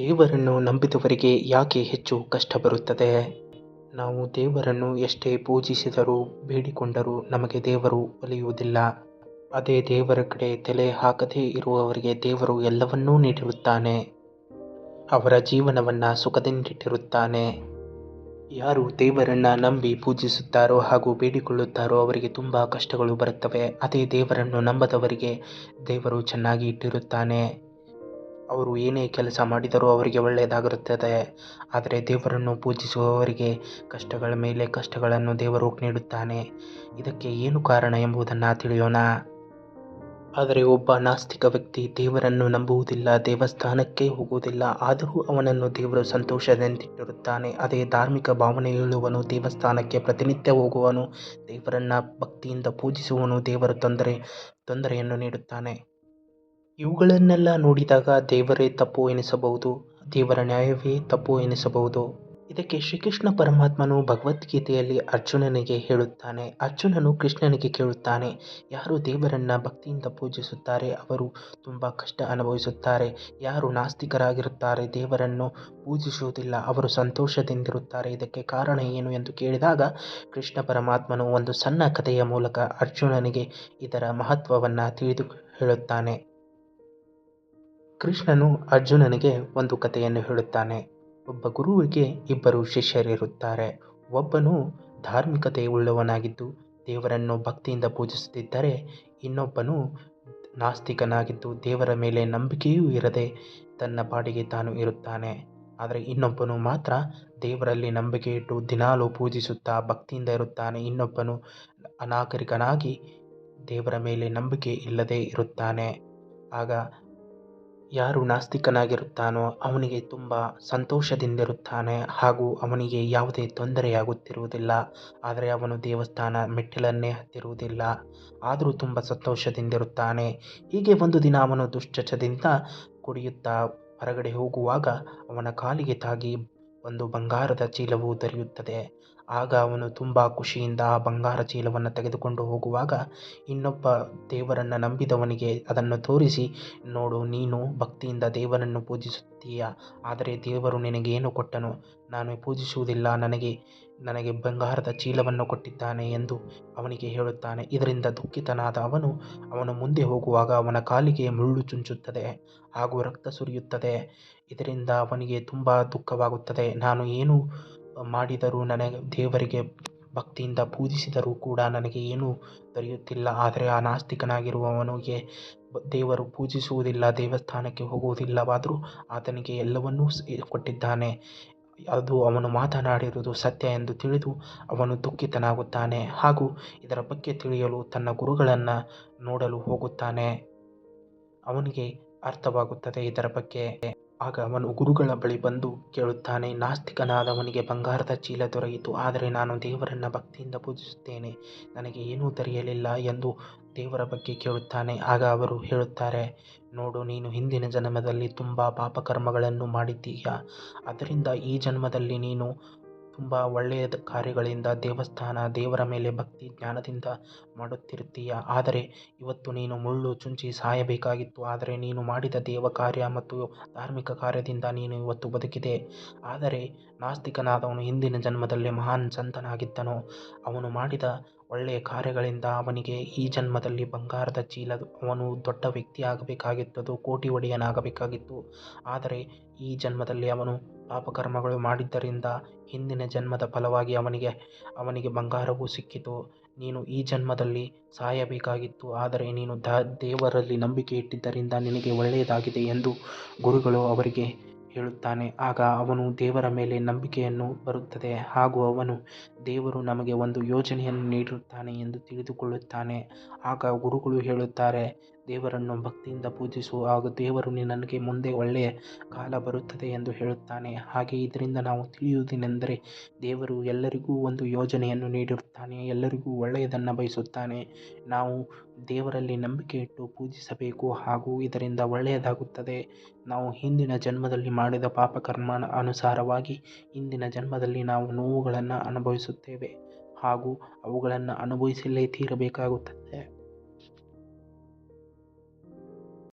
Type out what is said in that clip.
ದೇವರನ್ನು ನಂಬಿದವರಿಗೆ ಯಾಕೆ ಹೆಚ್ಚು ಕಷ್ಟ ಬರುತ್ತದೆ? ನಾವು ದೇವರನ್ನು ಎಷ್ಟೇ ಪೂಜಿಸಿದರೂ, ಬೇಡಿಕೊಂಡರೂ ನಮಗೆ ದೇವರು ಒಲಿಯುವುದಿಲ್ಲ. ಅದೇ ದೇವರ ಕಡೆ ತಲೆ ಹಾಕದೇ ಇರುವವರಿಗೆ ದೇವರು ಎಲ್ಲವನ್ನೂ ನೀಡಿರುತ್ತಾನೆ. ಅವರ ಜೀವನವನ್ನು ಸುಖದಿಂದಿಟ್ಟಿರುತ್ತಾನೆ. ಯಾರು ದೇವರನ್ನು ನಂಬಿ ಪೂಜಿಸುತ್ತಾರೋ ಹಾಗೂ ಬೇಡಿಕೊಳ್ಳುತ್ತಾರೋ ಅವರಿಗೆ ತುಂಬ ಕಷ್ಟಗಳು ಬರುತ್ತವೆ. ಅದೇ ದೇವರನ್ನು ನಂಬದವರಿಗೆ ದೇವರು ಚೆನ್ನಾಗಿ ಇಟ್ಟಿರುತ್ತಾನೆ. ಅವರು ಏನೇ ಕೆಲಸ ಮಾಡಿದರೂ ಅವರಿಗೆ ಒಳ್ಳೆಯದಾಗಿರುತ್ತದೆ ಆದರೆ ದೇವರನ್ನು ಪೂಜಿಸುವವರಿಗೆ ಕಷ್ಟಗಳ ಮೇಲೆ ಕಷ್ಟಗಳನ್ನು ದೇವರು ನೀಡುತ್ತಾನೆ. ಇದಕ್ಕೆ ಏನು ಕಾರಣ ಎಂಬುದನ್ನು ತಿಳಿಯೋಣ. ಆದರೆ ಒಬ್ಬ ನಾಸ್ತಿಕ ವ್ಯಕ್ತಿ ದೇವರನ್ನು ನಂಬುವುದಿಲ್ಲ, ದೇವಸ್ಥಾನಕ್ಕೆ ಹೋಗುವುದಿಲ್ಲ. ಆದರೂ ಅವನನ್ನು ದೇವರು ಸಂತೋಷದಿಂದಿಟ್ಟಿರುತ್ತಾನೆ. ಅದೇ ಧಾರ್ಮಿಕ ಭಾವನೆ ಹೇಳುವನು ದೇವಸ್ಥಾನಕ್ಕೆ ಪ್ರತಿನಿತ್ಯ ಹೋಗುವನು. ದೇವರನ್ನು ಭಕ್ತಿಯಿಂದ ಪೂಜಿಸುವನು ದೇವರು ತೊಂದರೆ, ತೊಂದರೆಯನ್ನು ನೀಡುತ್ತಾನೆ. ಇವುಗಳನ್ನೆಲ್ಲ ನೋಡಿದಾಗ ದೇವರೇ ತಪ್ಪು ಎನಿಸಬಹುದು, ದೇವರ ನ್ಯಾಯವೇ ತಪ್ಪು ಎನಿಸಬಹುದು. ಇದಕ್ಕೆ ಶ್ರೀಕೃಷ್ಣ ಪರಮಾತ್ಮನು ಭಗವದ್ಗೀತೆಯಲ್ಲಿ ಅರ್ಜುನನಿಗೆ ಹೇಳುತ್ತಾನೆ. ಅರ್ಜುನನು ಕೃಷ್ಣನಿಗೆ ಕೇಳುತ್ತಾನೆ, ಯಾರು ದೇವರನ್ನ ಭಕ್ತಿಯಿಂದ ಪೂಜಿಸುತ್ತಾರೆ? ಅವರು ತುಂಬ ಕಷ್ಟ ಅನುಭವಿಸುತ್ತಾರೆ. ಯಾರು ನಾಸ್ತಿಕರಾಗಿರುತ್ತಾರೆ? ದೇವರನ್ನು ಪೂಜಿಸುವುದಿಲ್ಲ. ಅವರು ಸಂತೋಷದಿಂದಿರುತ್ತಾರೆ. ಇದಕ್ಕೆ ಕಾರಣ ಏನು ಎಂದು ಕೇಳಿದಾಗ ಕೃಷ್ಣ ಪರಮಾತ್ಮನು ಒಂದು ಸಣ್ಣ ಕಥೆಯ ಮೂಲಕ ಅರ್ಜುನನಿಗೆ ಇದರ ಮಹತ್ವವನ್ನು ತಿಳಿದು ಹೇಳುತ್ತಾನೆ. ಕೃಷ್ಣನು ಅರ್ಜುನನಿಗೆ ಒಂದು ಕಥೆಯನ್ನು ಹೇಳುತ್ತಾನೆ. ಒಬ್ಬ ಗುರುವಿಗೆ ಇಬ್ಬರು ಶಿಷ್ಯರಿರುತ್ತಾರೆ. ಒಬ್ಬನು ಧಾರ್ಮಿಕತೆ ಉಳ್ಳವನಾಗಿದ್ದು ದೇವರನ್ನು ಭಕ್ತಿಯಿಂದ ಪೂಜಿಸುತ್ತಿದ್ದರೆ ಇನ್ನೊಬ್ಬನು ನಾಸ್ತಿಕನಾಗಿದ್ದು, ದೇವರ ಮೇಲೆ ನಂಬಿಕೆಯೂ ಇರದೆ ತನ್ನ ಪಾಡಿಗೆ ತಾನು ಇರುತ್ತಾನೆ. ಆದರೆ ಇನ್ನೊಬ್ಬನು ಮಾತ್ರ ದೇವರಲ್ಲಿ ನಂಬಿಕೆ ಇಟ್ಟು ದಿನಾಲೂ ಪೂಜಿಸುತ್ತಾ ಭಕ್ತಿಯಿಂದ ಇರುತ್ತಾನೆ. ಇನ್ನೊಬ್ಬನು ಅನಾಗರಿಕನಾಗಿ ದೇವರ ಮೇಲೆ ನಂಬಿಕೆ ಇಲ್ಲದೆ ಇರುತ್ತಾನೆ. ಆಗ ಯಾರು ನಾಸ್ತಿಕನಾಗಿರುತ್ತಾನೋ ಅವನಿಗೆ ತುಂಬ ಸಂತೋಷದಿಂದಿರುತ್ತಾನೆ ಹಾಗೂ ಅವನಿಗೆ ಯಾವುದೇ ತೊಂದರೆಯಾಗುತ್ತಿರುವುದಿಲ್ಲ. ಆದರೆ ಅವನು ದೇವಸ್ಥಾನ ಮೆಟ್ಟಿಲನ್ನೇ ಹತ್ತಿರುವುದಿಲ್ಲ. ಆದರೂ ತುಂಬ ಸಂತೋಷದಿಂದಿರುತ್ತಾನೆ. ಹೀಗೆ ಒಂದು ದಿನ ಅವನು ದುಶ್ಚಟದಿಂದ ಕುಡಿಯುತ್ತಾ ಹೊರಗಡೆ ಹೋಗುವಾಗ ಅವನ ಕಾಲಿಗೆ ತಾಗಿ ಒಂದು ಬಂಗಾರದ ಚೀಲವು ದೊರೆಯುತ್ತದೆ. ಆಗ ಅವನು ತುಂಬ ಖುಷಿಯಿಂದ ಆ ಬಂಗಾರ ಚೀಲವನ್ನು ತೆಗೆದುಕೊಂಡು ಹೋಗುವಾಗ ಇನ್ನೊಬ್ಬ ದೇವರನ್ನು ನಂಬಿದವನಿಗೆ ಅದನ್ನು ತೋರಿಸಿ, ನೋಡು, ನೀನು ಭಕ್ತಿಯಿಂದ ದೇವರನ್ನು ಪೂಜಿಸುತ್ತೀಯ? ಆದರೆ ದೇವರು ನಿನಗೇನು ಕೊಟ್ಟನು? ನಾನು ಪೂಜಿಸುವುದಿಲ್ಲ. ನನಗೆ ನನಗೆ ಬಂಗಾರದ ಚೀಲವನ್ನು ಕೊಟ್ಟಿದ್ದಾನೆ ಎಂದು ಅವನಿಗೆ ಹೇಳುತ್ತಾನೆ. ಇದರಿಂದ ದುಃಖಿತನಾದ ಅವನು ಅವನು ಮುಂದೆ ಹೋಗುವಾಗ ಅವನ ಕಾಲಿಗೆ ಮುಳ್ಳು ಚುಂಚುತ್ತದೆ, ಹಾಗೂ ರಕ್ತ ಸುರಿಯುತ್ತದೆ. ಇದರಿಂದ ಅವನಿಗೆ ತುಂಬ ದುಃಖವಾಗುತ್ತದೆ. ನಾನು ಏನು ಮಾಡಿದರೂ ನನಗೆ, ದೇವರಿಗೆ ಭಕ್ತಿಯಿಂದ ಪೂಜಿಸಿದರೂ ಕೂಡ ನನಗೆ ಏನೂ ದೊರೆಯುತ್ತಿಲ್ಲ. ಆದರೆ ಆ ನಾಸ್ತಿಕನಾಗಿರುವವನಿಗೆ ದೇವರು ಪೂಜಿಸುವುದಿಲ್ಲ, ದೇವಸ್ಥಾನಕ್ಕೆ ಹೋಗುವುದಿಲ್ಲವಾದರೂ ಆತನಿಗೆ ಎಲ್ಲವನ್ನೂ ಕೊಟ್ಟಿದ್ದಾನೆ. ಅದು ಅವನು ಮಾತನಾಡಿರುವುದು ಸತ್ಯ ಎಂದು ತಿಳಿದು ಅವನು ದುಃಖಿತನಾಗುತ್ತಾನೆ. ಹಾಗೂ ಇದರ ಬಗ್ಗೆ ತಿಳಿಯಲು ತನ್ನ ಗುರುಗಳನ್ನು ನೋಡಲು ಹೋಗುತ್ತಾನೆ. ಅವನಿಗೆ ಅರ್ಥವಾಗುತ್ತದೆ ಇದರ ಬಗ್ಗೆ. ಆಗ ಅವನು ಗುರುಗಳ ಬಳಿ ಬಂದು ಕೇಳುತ್ತಾನೆ, ನಾಸ್ತಿಕನಾದವನಿಗೆ ಬಂಗಾರದ ಚೀಲ ದೊರೆಯಿತು, ಆದರೆ ನಾನು ದೇವರನ್ನು ಭಕ್ತಿಯಿಂದ ಪೂಜಿಸುತ್ತೇನೆ, ನನಗೆ ಏನೂ ದೊರೆಯಲಿಲ್ಲ ಎಂದು ದೇವರ ಬಗ್ಗೆ ಕೇಳುತ್ತಾನೆ. ಆಗ ಅವರು ಹೇಳುತ್ತಾರೆ, ನೋಡು, ನೀನು ಹಿಂದಿನ ಜನ್ಮದಲ್ಲಿ ತುಂಬ ಪಾಪಕರ್ಮಗಳನ್ನು ಮಾಡಿದ್ದೀಯ, ಅದರಿಂದ ಈ ಜನ್ಮದಲ್ಲಿ ನೀನು ತುಂಬ ಒಳ್ಳೆಯ ಕಾರ್ಯಗಳಿಂದ ದೇವಸ್ಥಾನ ದೇವರ ಮೇಲೆ ಭಕ್ತಿ ಜ್ಞಾನದಿಂದ ಮಾಡುತ್ತಿರುತ್ತೀಯ? ಆದರೆ ಇವತ್ತು ನೀನು ಮುಳ್ಳು ಚುಂಚಿ ಸಾಯಬೇಕಾಗಿತ್ತು. ಆದರೆ ನೀನು ಮಾಡಿದ ದೇವ ಕಾರ್ಯ ಮತ್ತು ಧಾರ್ಮಿಕ ಕಾರ್ಯದಿಂದ ನೀನು ಇವತ್ತು ಬದುಕಿದೆ. ಆದರೆ ನಾಸ್ತಿಕನಾದವನು ಹಿಂದಿನ ಜನ್ಮದಲ್ಲಿ ಮಹಾನ್ ಸಂತನಾಗಿದ್ದನು. ಅವನು ಮಾಡಿದ ಒಳ್ಳೆಯ ಕಾರ್ಯಗಳಿಂದ ಅವನಿಗೆ ಈ ಜನ್ಮದಲ್ಲಿ ಬಂಗಾರದ ಚೀಲ ಅವನು ದೊಡ್ಡ ವ್ಯಕ್ತಿ ಆಗಬೇಕಾಗಿತ್ತು ಕೋಟಿ ಒಡೆಯನಾಗಬೇಕಾಗಿತ್ತು ಆದರೆ ಈ ಜನ್ಮದಲ್ಲಿ ಅವನು ಪಾಪಕರ್ಮಗಳು ಮಾಡಿದ್ದರಿಂದ ಹಿಂದಿನ ಜನ್ಮದ ಫಲವಾಗಿ ಅವನಿಗೆ ಅವನಿಗೆ ಬಂಗಾರವೂ ಸಿಕ್ಕಿತು. ನೀನು ಈ ಜನ್ಮದಲ್ಲಿ ಸಾಯಬೇಕಾಗಿತ್ತು, ಆದರೆ ನೀನು ದ, ದೇವರಲ್ಲಿ ನಂಬಿಕೆ ಇಟ್ಟಿದ್ದರಿಂದ ನಿನಗೆ ಒಳ್ಳೆಯದಾಗಿದೆ ಎಂದು ಗುರುಗಳು ಅವರಿಗೆ ಹೇಳುತ್ತಾನೆ. ಆಗ ಅವನು ದೇವರ ಮೇಲೆ ನಂಬಿಕೆಯನ್ನು ಬರುತ್ತದೆ. ಹಾಗೂ ಅವನು ದೇವರು ನಮಗೆ ಒಂದು ಯೋಜನೆಯನ್ನು ನೀಡಿರುತ್ತಾನೆ ಎಂದು ತಿಳಿದುಕೊಳ್ಳುತ್ತಾನೆ. ಆಗ ಗುರುಗಳು ಹೇಳುತ್ತಾರೆ ದೇವರನ್ನು ಭಕ್ತಿಯಿಂದ ಪೂಜಿಸು ಹಾಗೂ ದೇವರು ನನಗೆ ಮುಂದೆ ಒಳ್ಳೆಯ ಕಾಲ ಬರುತ್ತದೆ ಎಂದು ಹೇಳುತ್ತಾನೆ. ಹಾಗೆ ಇದರಿಂದ ನಾವು ತಿಳಿಯುವುದೇನೆಂದರೆ ದೇವರು ಎಲ್ಲರಿಗೂ ಒಂದು ಯೋಜನೆಯನ್ನು ನೀಡಿರುತ್ತಾನೆ, ಎಲ್ಲರಿಗೂ ಒಳ್ಳೆಯದನ್ನು ಬಯಸುತ್ತಾನೆ. ನಾವು ದೇವರಲ್ಲಿ ನಂಬಿಕೆ ಇಟ್ಟು ಪೂಜಿಸಬೇಕು ಹಾಗೂ ಇದರಿಂದ ಒಳ್ಳೆಯದಾಗುತ್ತದೆ. ನಾವು ಹಿಂದಿನ ಜನ್ಮದಲ್ಲಿ ಮಾಡಿದ ಪಾಪಕರ್ಮ ಅನುಸಾರವಾಗಿ ಇಂದಿನ ಜನ್ಮದಲ್ಲಿ ನಾವು ನೋವುಗಳನ್ನು ಅನುಭವಿಸುತ್ತೇವೆ ಹಾಗೂ ಅವುಗಳನ್ನು ಅನುಭವಿಸಲೇ ತೀರಬೇಕಾಗುತ್ತದೆ.